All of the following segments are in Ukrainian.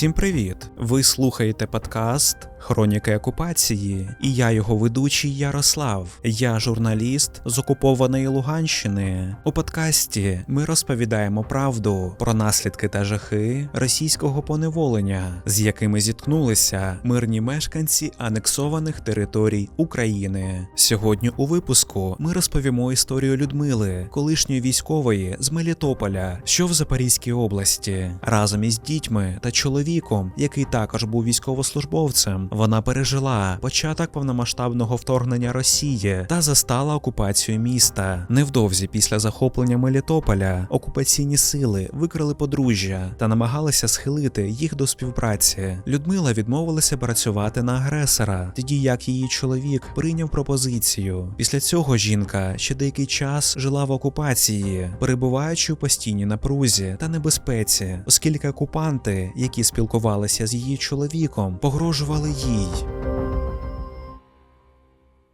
Усім привіт! Ви слухаєте подкаст Хроніки окупації, і я його ведучий Ярослав. Я журналіст з окупованої Луганщини. У подкасті ми розповідаємо правду про наслідки та жахи російського поневолення, з якими зіткнулися мирні мешканці анексованих територій України. Сьогодні у випуску ми розповімо історію Людмили, колишньої військової з Мелітополя, що в Запорізькій області, разом із дітьми та чоловіком, який також був військовослужбовцем. Вона пережила початок повномасштабного вторгнення Росії та застала окупацію міста. Невдовзі після захоплення Мелітополя окупаційні сили викрили подружжя та намагалися схилити їх до співпраці. Людмила відмовилася працювати на агресора, тоді як її чоловік прийняв пропозицію. Після цього жінка ще деякий час жила в окупації, перебуваючи у постійній напрузі та небезпеці, оскільки окупанти, які спілкувалися з її чоловіком, погрожували їй.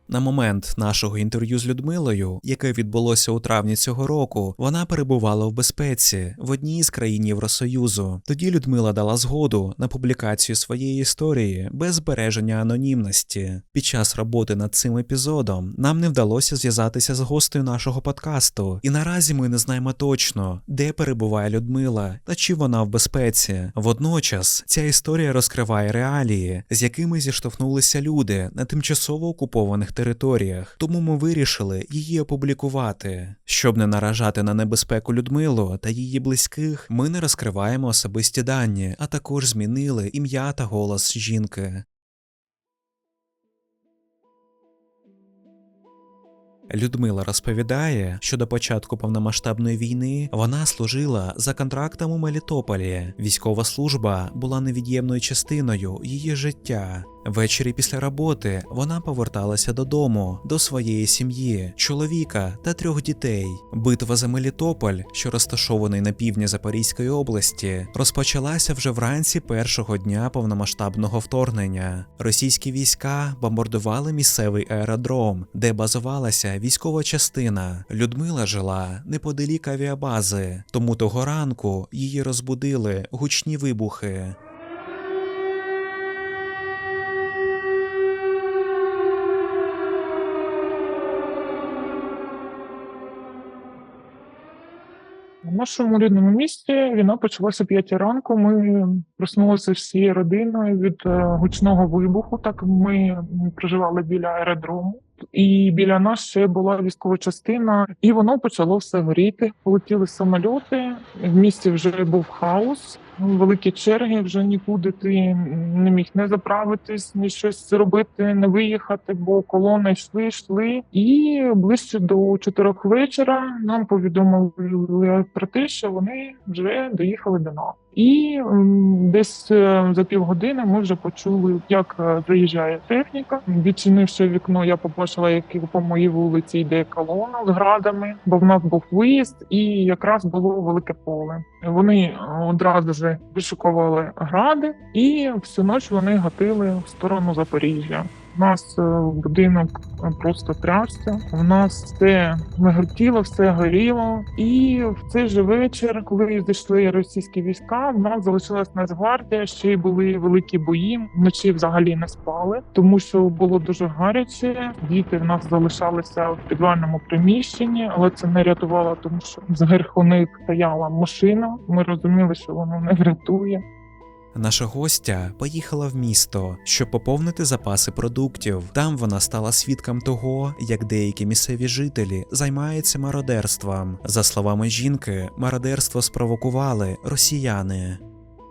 На момент нашого інтерв'ю з Людмилою, яке відбулося у травні цього року, вона перебувала в безпеці в одній з країн Євросоюзу. Тоді Людмила дала згоду на публікацію своєї історії без збереження анонімності. Під час роботи над цим епізодом нам не вдалося зв'язатися з гостею нашого подкасту, і наразі ми не знаємо точно, де перебуває Людмила та чи вона в безпеці. Водночас ця історія розкриває реалії, з якими зіштовхнулися люди на тимчасово окупованих територіях, тому ми вирішили її опублікувати. Щоб не наражати на небезпеку Людмилу та її близьких, ми не розкриваємо особисті дані, а також змінили ім'я та голос жінки. Людмила розповідає, що до початку повномасштабної війни вона служила за контрактом у Мелітополі. Військова служба була невід'ємною частиною її життя. Ввечері після роботи вона поверталася додому, до своєї сім'ї, чоловіка та трьох дітей. Битва за Мелітополь, що розташований на півдні Запорізької області, розпочалася вже вранці першого дня повномасштабного вторгнення. Російські війська бомбардували місцевий аеродром, де базувалася військова частина. Людмила жила неподалік авіабази, тому того ранку її розбудили гучні вибухи. Нашому рідному місті війна почалася о 5 ранку. Ми проснулися всією родиною від е, гучного вибуху. Так ми проживали біля аеродрому, і біля нас ще була військова частина, і воно почало все горіти. Полетіли самольоти. В місті вже був хаос. Великі черги вже нікуди ти не міг не заправитись, ні щось зробити, не виїхати, бо колони йшли, йшли. І ближче до чотирьох вечора нам повідомили про те, що вони вже доїхали до нас. І десь е, за півгодини ми вже почули, як е, заїжджає техніка. Відчинивши вікно, я побачила, як по моїй вулиці йде колона з градами, бо в нас був виїзд, і якраз було велике поле. Вони е, одразу ж вишикували гради, і всю ніч вони гатили в сторону Запоріжжя. Нас е, будинок просто трясся. У нас все миготіло, все горіло. І в цей же вечір, коли зайшли російські війська, в нас залишилась Нацгвардія, ще й були великі бої. Вночі взагалі не спали, тому що було дуже гаряче. Діти в нас залишалися в підвальному приміщенні, але це не рятувало, тому що зверху них стояла машина. Ми розуміли, що воно не врятує. Наша гостя поїхала в місто, щоб поповнити запаси продуктів. Там вона стала свідком того, як деякі місцеві жителі займаються мародерством. За словами жінки, мародерство спровокували росіяни.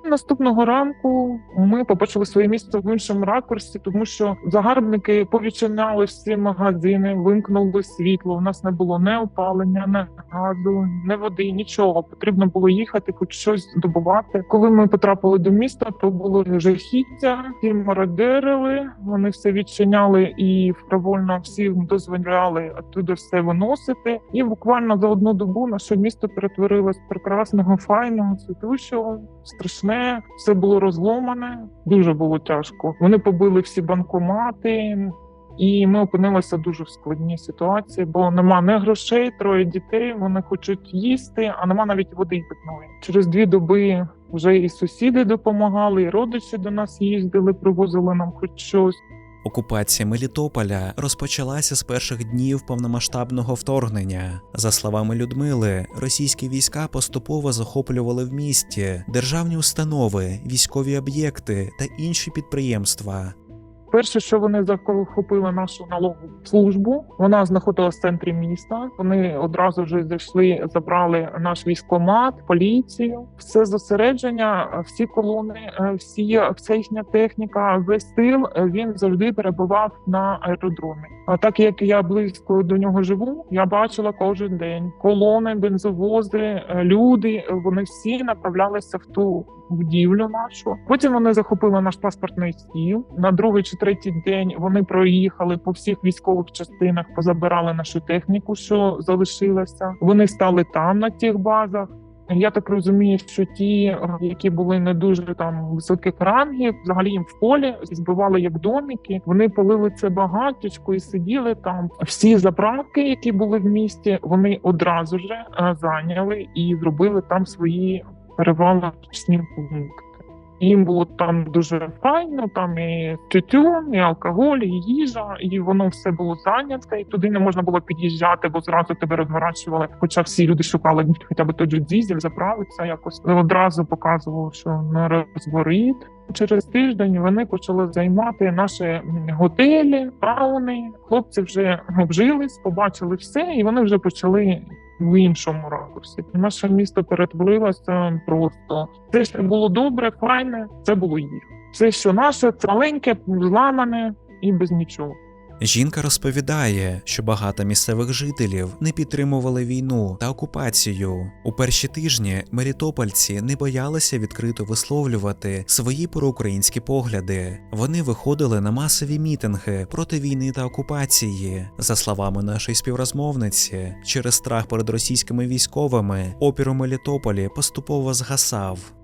Наступного ранку ми побачили своє місце в іншому ракурсі, тому що загарбники повідчиняли всі магазини, вимкнули світло. У нас не було ні опалення, ні газу, ні води, нічого. Потрібно було їхати, хоч щось добувати. Коли ми потрапили до міста, то було жахіття. Всі мародерили, вони все відчиняли і впровольно всім дозволяли оттуда все виносити. І буквально за одну добу наше місто перетворилось прекрасного, файного, цвітущого, страшне. Все було розломане, дуже було тяжко. Вони побили всі банкомати. І ми опинилися дуже в складній ситуації, бо нема не грошей, троє дітей. Вони хочуть їсти, а нема навіть води питної. Через дві доби вже і сусіди допомагали, і родичі до нас їздили, привозили нам хоч щось. Окупація Мелітополя розпочалася з перших днів повномасштабного вторгнення. За словами Людмили, російські війська поступово захоплювали в місті державні установи, військові об'єкти та інші підприємства. Перше, що вони захопили нашу налогову службу, вона знаходилася в центрі міста. Вони одразу вже зайшли, забрали наш військомат, поліцію, все зосередження, всі колони, е, всі вся їхня техніка, весь тил е, він завжди перебував на аеродромі. А так як я близько до нього живу, я бачила кожен день колони, бензовози, е, люди. Вони всі направлялися в ту будівлю нашу. Потім вони захопили наш паспортний стіл. На другий чи третій день вони проїхали по всіх військових частинах, позабирали нашу техніку, що залишилася. Вони стали там на тих базах. Я так розумію, що ті, е, які були не дуже там високих рангів, взагалі їм в полі збивали як доміки. Вони полили це багатячко і сиділи там. Всі заправки, які були в місті, вони одразу ж е, зайняли і зробили там свої перевалочні пункти. Їм було там дуже файно, там і тютюн, і алкоголь, і їжа, і воно все було зайняте, і туди не можна було під'їжджати, бо зразу тебе розворачували. Хоча всі люди шукали хоча б той дізель, заправитися якось одразу показував, що не розворить. Через тиждень вони почали займати наші готелі, сауни. Хлопці вже обжились, побачили все, і вони вже почали в іншому ракурсі. Наше місто перетворилося просто те, що було добре, файне, це було їх. Все, що наше, це маленьке, зламане і без нічого. Жінка розповідає, що багато місцевих жителів не підтримували війну та окупацію. У перші тижні мелітопольці не боялися відкрито висловлювати свої проукраїнські погляди. Вони виходили на масові мітинги проти війни та окупації. За словами нашої співрозмовниці, через страх перед російськими військовими опір у Мелітополі поступово згасав.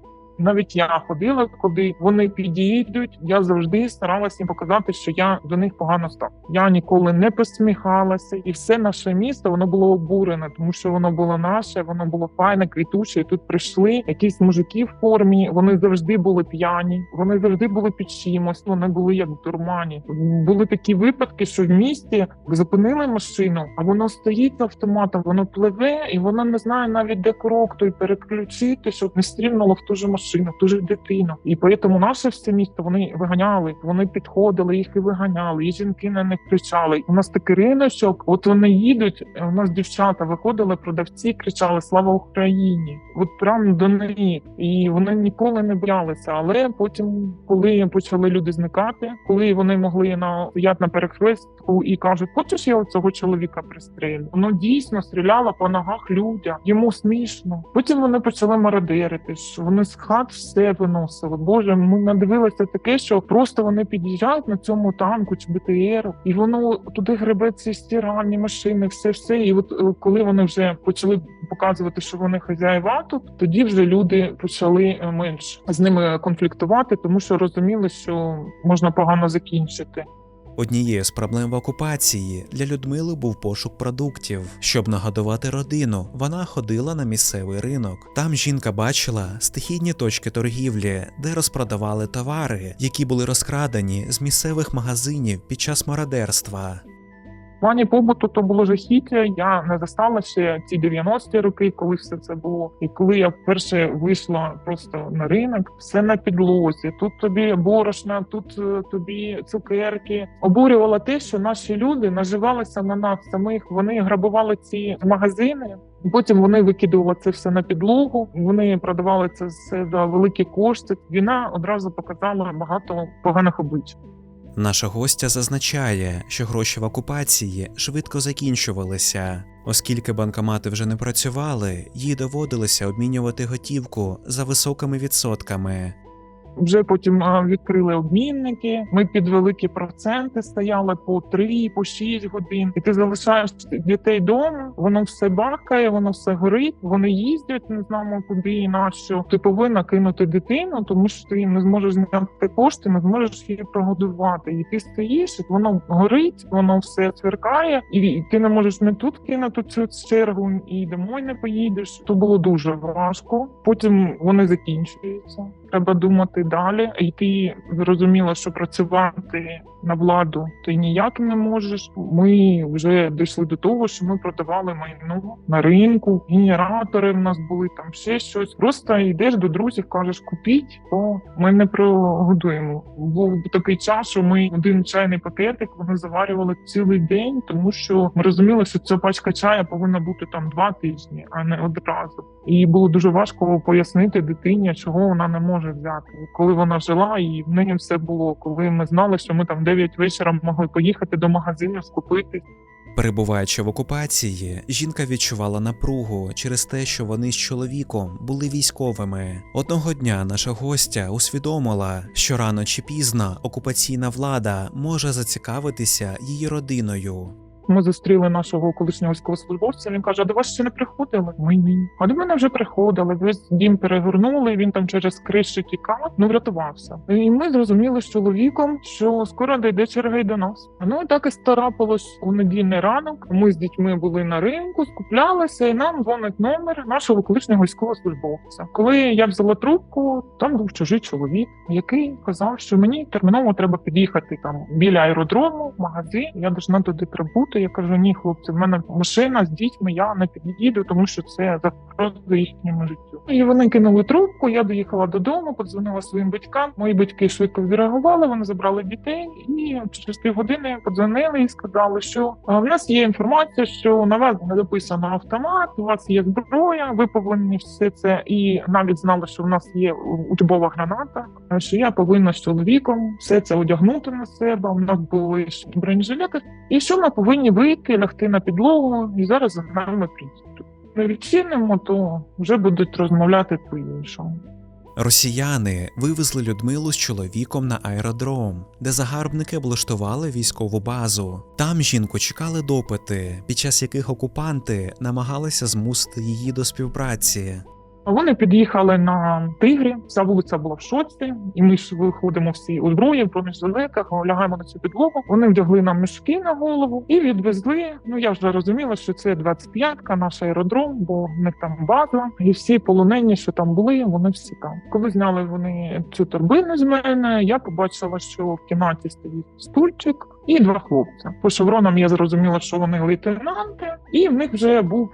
Навіть я ходила, куди вони підійдуть. Я завжди старалася їм показати, що я до них погано став. Я ніколи не посміхалася, і все наше місто воно було обурене, тому що воно було наше, воно було файне, квітуче. І тут прийшли якісь мужики в формі. Вони завжди були п'яні, вони завжди були під чимось. Вони були як дурмані. Були такі випадки, що в місті зупинили машину, а воно стоїть з автоматом, воно пливе, і воно не знає навіть де крок той переключити, щоб не стрільнуло в ту ж машину, в ту ж дитину. І тому наше все місто вони виганяли, вони підходили, їх і виганяли, і жінки на них кричали. У нас такий риночок, от вони їдуть. У нас дівчата виходили, продавці кричали Слава Україні! От прямо до них, і вони ніколи не боялися. Але потім, коли почали люди зникати, коли вони могли на стояти на перехрестку і кажуть, хочеш я цього чоловіка пристрелю? Воно дійсно стріляло по ногах людям. Йому смішно. Потім вони почали мародерити. що Вони з хат все виносили. Боже, ми надивилися таке, що просто вони під'їжджають на цьому танку чи БТР, і воно туди гребе ці стиральні машини, все все. І от е, коли вони вже почали показувати, що вони хазяїва тут, тоді вже люди почали е, менш з ними конфліктувати, тому що розуміли, що можна погано закінчити. Однією з проблем в окупації для Людмили був пошук продуктів. Щоб нагодувати родину, вона ходила на місцевий ринок. Там жінка бачила стихійні точки торгівлі, де розпродавали товари, які були розкрадені з місцевих магазинів під час мародерства. В плані побуту то було жахіття. Я не застала ще ці 90-ті роки, коли все це було. І коли я вперше вийшла просто на ринок, все на підлозі. Тут тобі борошна, тут е, тобі цукерки. Обурювало те, що наші люди наживалися на нас самих. Вони грабували ці магазини. Потім вони викидували це все на підлогу. Вони продавали це все за великі кошти. Війна одразу показала багато поганих облич. Наша гостя зазначає, що гроші в окупації швидко закінчувалися. Оскільки банкомати вже не працювали, їй доводилося обмінювати готівку за високими відсотками. Вже потім відкрили обмінники. Ми під великі проценти стояли по 3, по 6 годин. І ти залишаєш дітей вдома, воно все бакає, воно все горить. Вони їздять, не знаємо куди і на що. Ти повинна кинути дитину, тому що ти не зможеш зняти кошти, не зможеш її прогодувати. І ти стоїш, і воно горить, воно все сверкає, і ти не можеш не тут кинути цю чергу, і домой не поїдеш. То було дуже важко. Потім вони закінчуються. Треба думати далі. І ти зрозуміла, що працювати на владу ти ніяк не можеш. Ми вже дійшли до того, що ми продавали майно на ринку, генератори в нас були там ще щось. Просто йдеш до друзів, кажеш, купіть, бо ми не прогодуємо. Був такий час, що ми один чайний пакетик вони заварювали цілий день, тому що ми розуміли, що ця пачка чая повинна бути там два тижні, а не одразу. І було дуже важко пояснити дитині, чого вона не може взяти, коли вона жила, і в неї все було. Коли ми знали, що ми там 9 вечора могли поїхати до магазину, скупити. Перебуваючи в окупації, жінка відчувала напругу через те, що вони з чоловіком були військовими. Одного дня наша гостя усвідомила, що рано чи пізно окупаційна влада може зацікавитися її родиною. Ми зустріли нашого колишнього військовослужбовця. Він каже: а до вас ще не приходили? Ми ні. А до мене вже приходили. Весь дім перегорнули. Він там через криші тікав, ну врятувався. І ми зрозуміли з чоловіком, що скоро дійде черга й до нас. Ну і так і старапилось у недільний ранок. Ми з дітьми були на ринку, скуплялися, і нам дзвонить номер нашого колишнього військовослужбовця. Коли я взяла трубку, там був чужий чоловік, який казав, що мені терміново треба під'їхати там біля аеродрому, в магазин. Я должна туди прибути. Я кажу: ні, хлопці, в мене машина з дітьми, я не під'їду, тому що це загроза їхньому життю. І вони кинули трубку. Я доїхала додому, подзвонила своїм батькам. Мої батьки швидко відреагували. Вони забрали дітей, і через півгодини подзвонили і сказали, що в нас є інформація, що на вас не записано автомат, у вас є зброя. Ви повинні все це і навіть знали, що в нас є учбова граната. Що я повинна з чоловіком все це одягнути на себе. У нас були бронежилети, і що ми повинні вийти, лягти на підлогу, і зараз за нами прийдуть. Ми відчинимо, то вже будуть розмовляти по-іншому. Росіяни вивезли Людмилу з чоловіком на аеродром, де загарбники облаштували військову базу. Там жінку чекали допити, під час яких окупанти намагалися змусити її до співпраці. Вони під'їхали на тигрі. Вся вулиця була в шоці, і ми ж виходимо всі у зброї, в бронежилетах, лягаємо на цю підлогу. Вони вдягли нам мішки на голову і відвезли. Ну я вже розуміла, що це 25-ка, наш аеродром, бо в них там база, і всі полонені, що там були, вони всі там. Коли зняли вони цю торбину з мене, я побачила, що в кімнаті стоїть стульчик. І два хлопця. По шевронам я зрозуміла, що вони лейтенанти, і в них вже був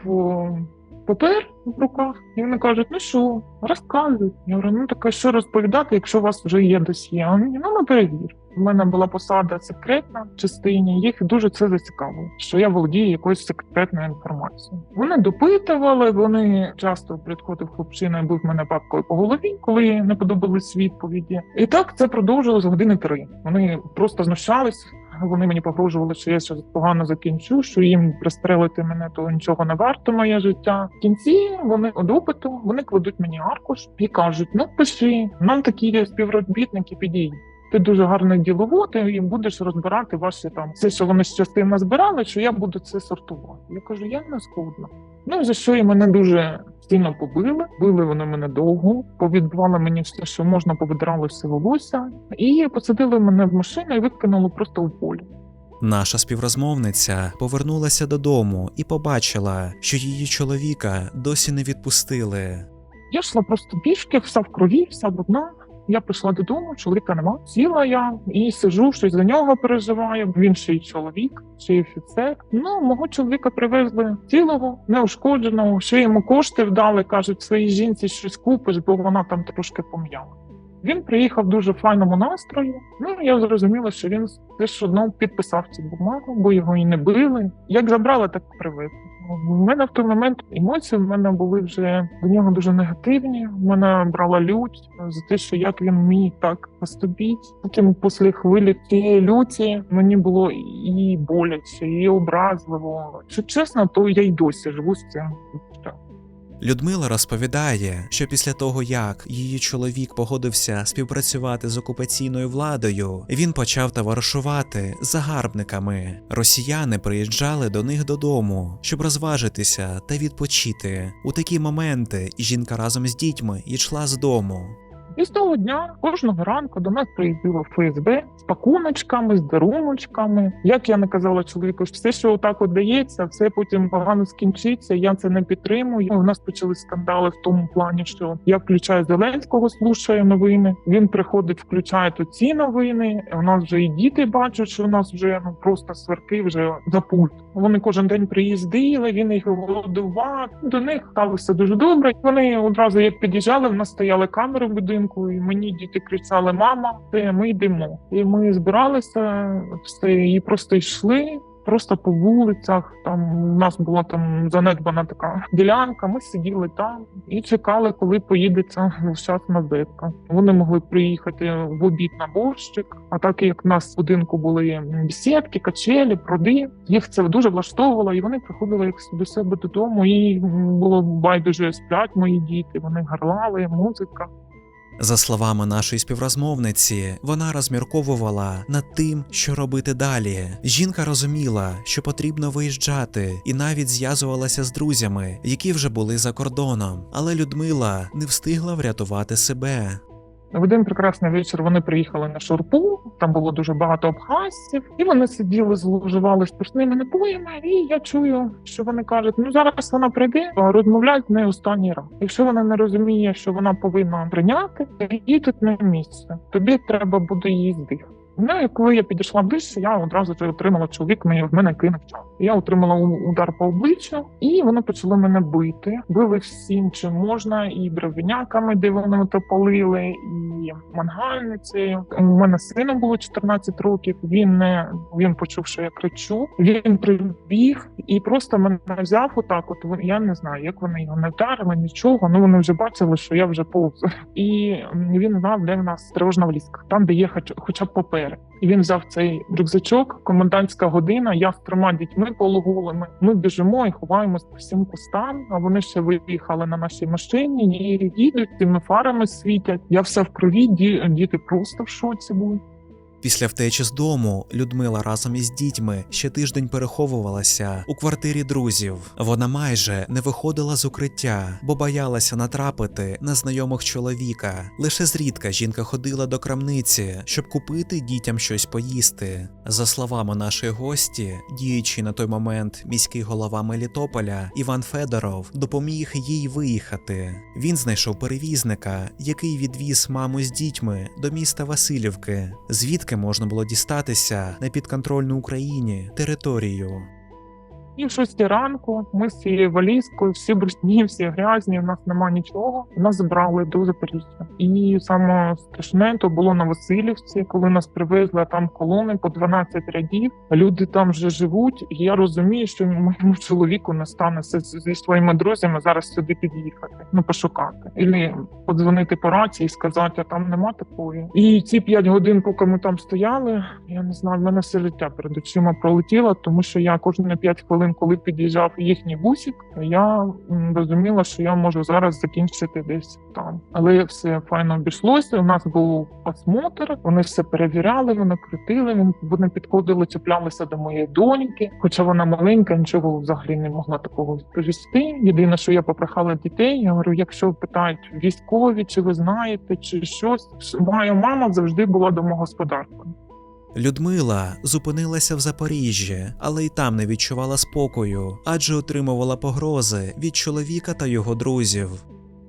о, папер в руках, і вони кажуть: ну що, розказуй. Я говорю, ну таке, що розповідати, якщо у вас вже є досьє? Вони, ну, ну перевір. У мене була посада секретна в частині. Їх дуже це зацікавило, що я володію якоюсь секретною інформацією. Вони допитували, вони часто підходив хлопчина і бив мене папкою по голові, коли не подобались відповіді. І так це продовжилось години три. Вони просто знущались. Вони мені погрожували, що я щось погано закінчу, що їм пристрелити мене, то нічого не варто моє життя. В кінці вони од опиту вони кладуть мені аркуш і кажуть: ну пиши, нам такі співробітники підійдуть. Ти дуже гарний діловод, і будеш розбирати ваші там все, що вони з частина збирали, що я буду це сортувати. Я кажу, я не згодна. Ну за що і мене дуже сильно побили. Били вони мене довго, повідбивали мені все, що можна, повидрали все волосся, і посадили мене в машину і викинули просто у полі. Наша співрозмовниця повернулася додому і побачила, що її чоловіка досі не відпустили. Я йшла просто пішки, вся в крові, вся брудна. Я прийшла додому, чоловіка нема. Сіла я і сижу, щось за нього переживаю. Він ще й чоловік, ще й офіцер. Ну, мого чоловіка привезли цілого, неушкодженого, ще йому кошти вдали, кажуть, своїй жінці щось купиш, бо вона там трошки пом'яла. Він приїхав в дуже файному настрої. Ну я зрозуміла, що він теж одно підписав цю бумагу, бо його і не били. Як забрали, так привезли. У мене в той момент емоції в мене були вже до нього дуже негативні. В мене брала лють за те, що як він міг так поступити. Потім після хвилі тієї люті мені було і боляче, і образливо. Що чесно, то я й досі живу з цим. Людмила розповідає, що після того, як її чоловік погодився співпрацювати з окупаційною владою, він почав товаришувати загарбниками. Росіяни приїжджали до них додому, щоб розважитися та відпочити. У такі моменти жінка разом з дітьми йшла з дому. І з того дня кожного ранку до нас приїздило ФСБ з пакуночками, з даруночками. Як я не казала чоловіку, що все, що отак от дається, все потім погано скінчиться. Я це не підтримую. У нас почали скандали в тому плані, що я включаю Зеленського, слушаю новини. Він приходить, включає тут ці новини. У нас вже і діти бачать, що у нас вже ну просто сверки вже за пульт. Вони кожен день приїздили. Він їх голодував. До них ставився дуже добре. Вони одразу як під'їжджали, в нас стояли камери в будинку, і мені діти кричали: Мама, це ми йдемо. І ми збиралися все і просто йшли. Просто по вулицях, там у нас була там занедбана така ділянка. Ми сиділи там і чекали, коли поїде ця нещасна зетка. Вони могли приїхати в обід на борщик. А так як в нас в будинку були бесідки, качелі, пруди, їх це дуже влаштовувало, і вони приходили як до себе додому. І було байдуже сплять мої діти. Вони гарлали, музика. За словами нашої співрозмовниці, вона розмірковувала над тим, що робити далі. Жінка розуміла, що потрібно виїжджати, і навіть зв'язувалася з друзями, які вже були за кордоном. Але Людмила не встигла врятувати себе. В один прекрасний вечір вони приїхали на шурпу. Там було дуже багато абхазців, і вони сиділи, зловживали спиртними напоями. І я чую, що вони кажуть: ну зараз вона прийде, розмовляють з нею останній раз. Якщо вона не розуміє, що вона повинна прийняти, їй тут не місце. Тобі треба буде її здихати. Ну і коли я підійшла ближче, я одразу ж отримала чоловік мені в мене кинув час. Я отримала удар по обличчю, і вони почали мене бити. Били всім, чим можна, і дровиняками, де вони то і мангальницею. У мене сину було 14 років. Він не він почув, що я кричу. Він прибіг і просто мене взяв отак. От я не знаю, як вони його не вдарили, нічого. Ну вони вже бачили, що я вже повз. І він знав, де в нас тривожна влізка, там, де є хоч, хоча б папери. І він взяв цей рюкзачок, комендантська година. Я з трьома дітьми пологовими. Ми біжимо і ховаємось по всім кустам. А вони ще виїхали на нашій машині і їдуть тими фарами світять. Я все в крові. Діти просто в шоці були. Після втечі з дому Людмила разом із дітьми ще тиждень переховувалася у квартирі друзів. Вона майже не виходила з укриття, бо боялася натрапити на знайомих чоловіка. Лише зрідка жінка ходила до крамниці, щоб купити дітям щось поїсти. За словами нашої гості, діючий на той момент міський голова Мелітополя Іван Федоров допоміг їй виїхати. Він знайшов перевізника, який відвіз маму з дітьми до міста Васильівки, звідки можна було дістатися на підконтрольну Україні територію. І в шостій ранку ми з цією валізкою, всі брудні, всі грязні, у нас нема нічого. Нас забрали до Запоріжжя. І саме страшне то було на Васильівці, коли нас привезли там колони по 12 рядів. Люди там вже живуть. І я розумію, що моєму чоловіку не стане зі своїми друзями зараз сюди під'їхати, ну пошукати, і подзвонити по рації і сказати, а там нема такої. І ці 5 годин, поки ми там стояли, я не знаю, в мене все життя перед очима пролетіло, тому що я кожні 5 хвилин, коли під'їжджав їхній бусик, я розуміла, що я можу зараз закінчити десь там. Але все файно обійшлося. У нас був осмотр, вони все перевіряли, вони крутили. Вони підходили, чіплялися до моєї доньки, хоча вона маленька, нічого взагалі не могла такого відповісти. Єдине, що я попрохала дітей, я говорю, якщо питають військові, чи ви знаєте, чи щось, моя мама завжди була домогосподаркою. Людмила зупинилася в Запоріжжі, але й там не відчувала спокою, адже отримувала погрози від чоловіка та його друзів.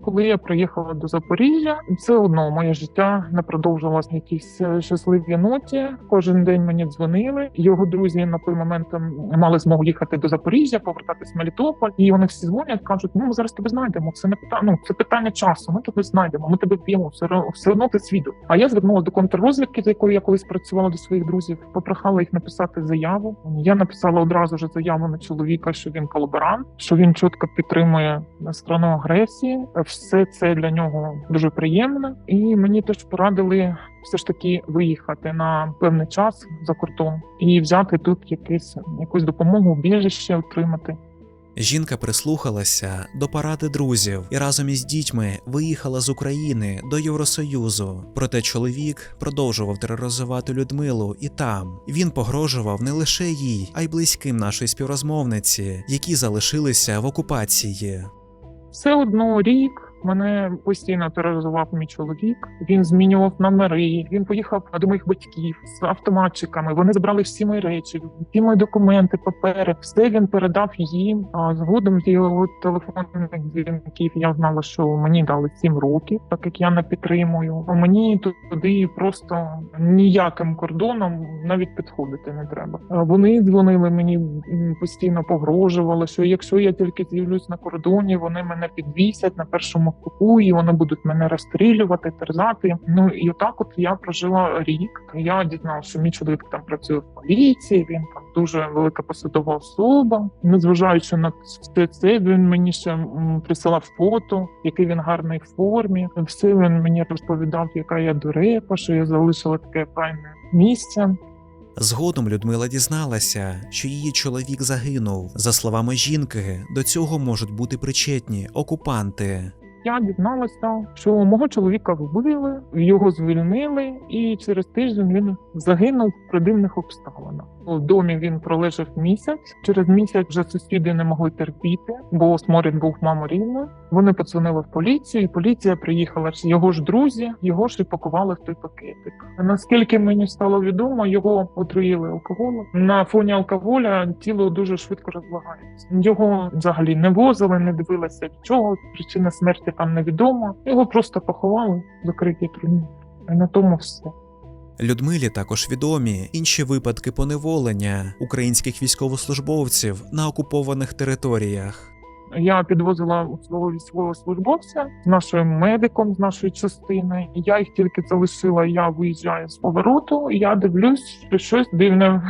Коли я приїхала до Запоріжжя, все одно моє життя не продовжилось на якійсь е, щасливій ноті. Кожен день мені дзвонили. Його друзі на той момент ем, мали змогу їхати до Запоріжжя, повертатись в Мелітополь. І вони всі дзвонять, кажуть: ну ми зараз тебе знайдемо. Це не питання, ну це питання часу. Ми тебе знайдемо. Ми тебе вб'ємо. Все, все одно ти свідок. А я звернулася до контррозвідки, з якою я колись працювала до своїх друзів. Попрохала їх написати заяву. Я написала одразу ж заяву на чоловіка, що він колаборант, що він чітко підтримує сторону агресії. Все це для нього дуже приємно, і мені теж порадили все ж таки виїхати на певний час за кордон і взяти тут якийсь якусь допомогу, убіжище отримати. Жінка прислухалася до поради друзів і разом із дітьми виїхала з України до Євросоюзу. Проте чоловік продовжував тероризувати Людмилу і там. Він погрожував не лише їй, а й близьким нашої співрозмовниці, які залишилися в окупації. Все одно рік мене постійно тероризував мій чоловік. Він змінював номери. Він поїхав до моїх батьків з автоматчиками. Вони забрали всі мої речі, всі мої документи, папери. Все він передав їм. А згодом його телефонних дзвінків я знала, що мені дали сім років, так як я не підтримую. А Мені туди просто ніяким кордоном навіть підходити не треба. Вони дзвонили мені постійно погрожували, що якщо я тільки з'явлюсь на кордоні, вони мене підвісять на першому куку, і вони будуть мене розстрілювати, терзати. Ну і отак, от я прожила рік. Я дізналася, мій чоловік там працює в поліції. Він там дуже велика посадова особа. Незважаючи на все це, він мені ще присилав фото, який він гарний в формі. Все він мені розповідав, яка я дурепа, що я залишила таке файне місце. Згодом Людмила дізналася, що її чоловік загинув. За словами жінки, до цього можуть бути причетні окупанти. Я дізналася, що мого чоловіка вбили, його звільнили, і через тиждень він загинув при дивних обставинах. У домі він пролежав місяць. Через місяць вже сусіди не могли терпіти, бо сморід був мама рівною. Вони подзвонили в поліцію, і поліція приїхала. Його ж друзі, його ж і пакували в той пакетик. Наскільки мені стало відомо, його отруїли алкоголем. На фоні алкоголя тіло дуже швидко розлагається. Його взагалі не возили, не дивилися чого. Причина смерті там невідомо. Його просто поховали в закритій труні. І на тому все. Людмилі також відомі інші випадки поневолення українських військовослужбовців на окупованих територіях. Я підвозила свого військовослужбовця з нашим медиком з нашої частини. Я їх тільки залишила. Я виїжджаю з повороту. Я дивлюсь, що щось дивне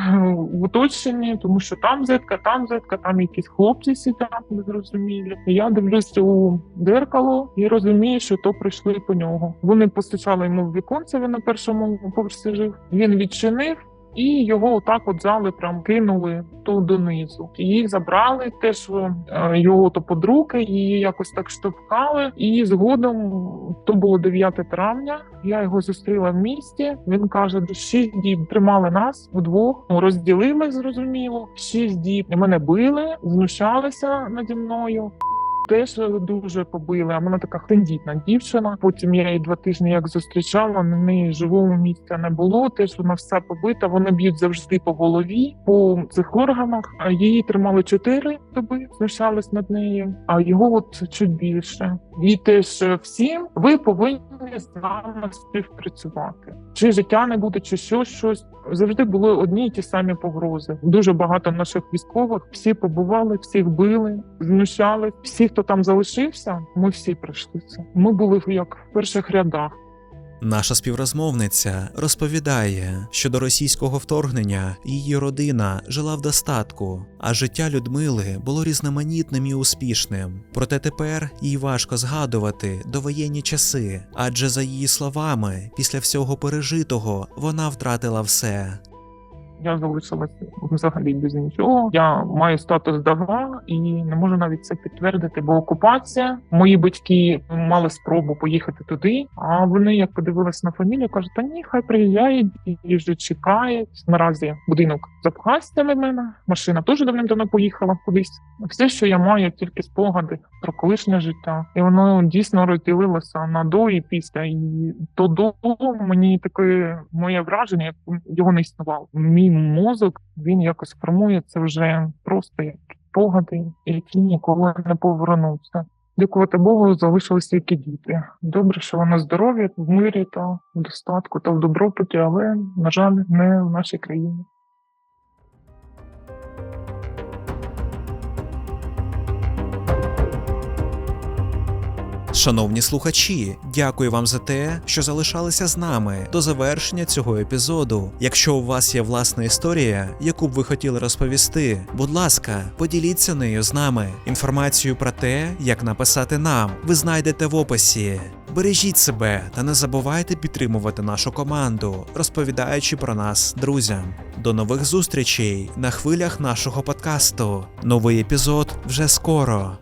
в оточенні, тому що там зетка, там зетка, там якісь хлопці сидять незрозумілі. Я дивлюсь у дзеркало і розумію, що то прийшли по нього. Вони постачали йому в віконце. Він на першому поверсі жив. Він відчинив. І його отак от взяли, прям кинули то донизу. І Їх забрали теж е, його то под руки, її якось так штовхали. І згодом то було 9 травня. Я його зустріла в місті. Він каже: шість діб тримали нас вдвох, ну, розділили зрозуміло. Шість діб мене били, знущалися наді мною. Теж дуже побили, а вона така тендітна дівчина. Потім я її два тижні як зустрічала. На неї живого місця не було. Теж вона вся побита. Вони б'ють завжди по голові, по цих органах. Її тримали чотири доби, знущались над нею. А його от чуть більше. І ж всім ви повинні з нами співпрацювати. Чи життя не буде, чи що щось завжди були одні й ті самі погрози. Дуже багато наших військових всі побували, всіх били, знущали. Всі, хто там залишився, ми всі пройшли це. Ми були як в перших рядах. Наша співрозмовниця розповідає, що до російського вторгнення її родина жила в достатку, а життя Людмили було різноманітним і успішним. Проте тепер їй важко згадувати довоєнні часи, адже за її словами, після всього пережитого вона втратила все. Я залишилася взагалі без нічого. Я маю статус дага і не можу навіть це підтвердити, бо окупація. Мої батьки мали спробу поїхати туди. А вони, як подивилися на фамілію, кажуть, та ні, хай приїжджають і вже чекають. Наразі будинок запхався для мене. Машина теж давним-давно поїхала кудись. Все, що я маю, тільки спогади про колишнє життя, і воно дійсно розділилося на до і після. І то до мені таке моє враження, як його не існувало. Мій мозок він якось формує це вже просто як погади, які ніколи не повернуться. Дякувати Богу, залишилися які діти. Добре, що вони здорові, в мирі та в достатку та в добробуті, але на жаль, не в нашій країні. Шановні слухачі, дякую вам за те, що залишалися з нами до завершення цього епізоду. Якщо у вас є власна історія, яку б ви хотіли розповісти, будь ласка, поділіться нею з нами. Інформацію про те, як написати нам, ви знайдете в описі. Бережіть себе та не забувайте підтримувати нашу команду, розповідаючи про нас друзям. До нових зустрічей на хвилях нашого подкасту. Новий епізод вже скоро.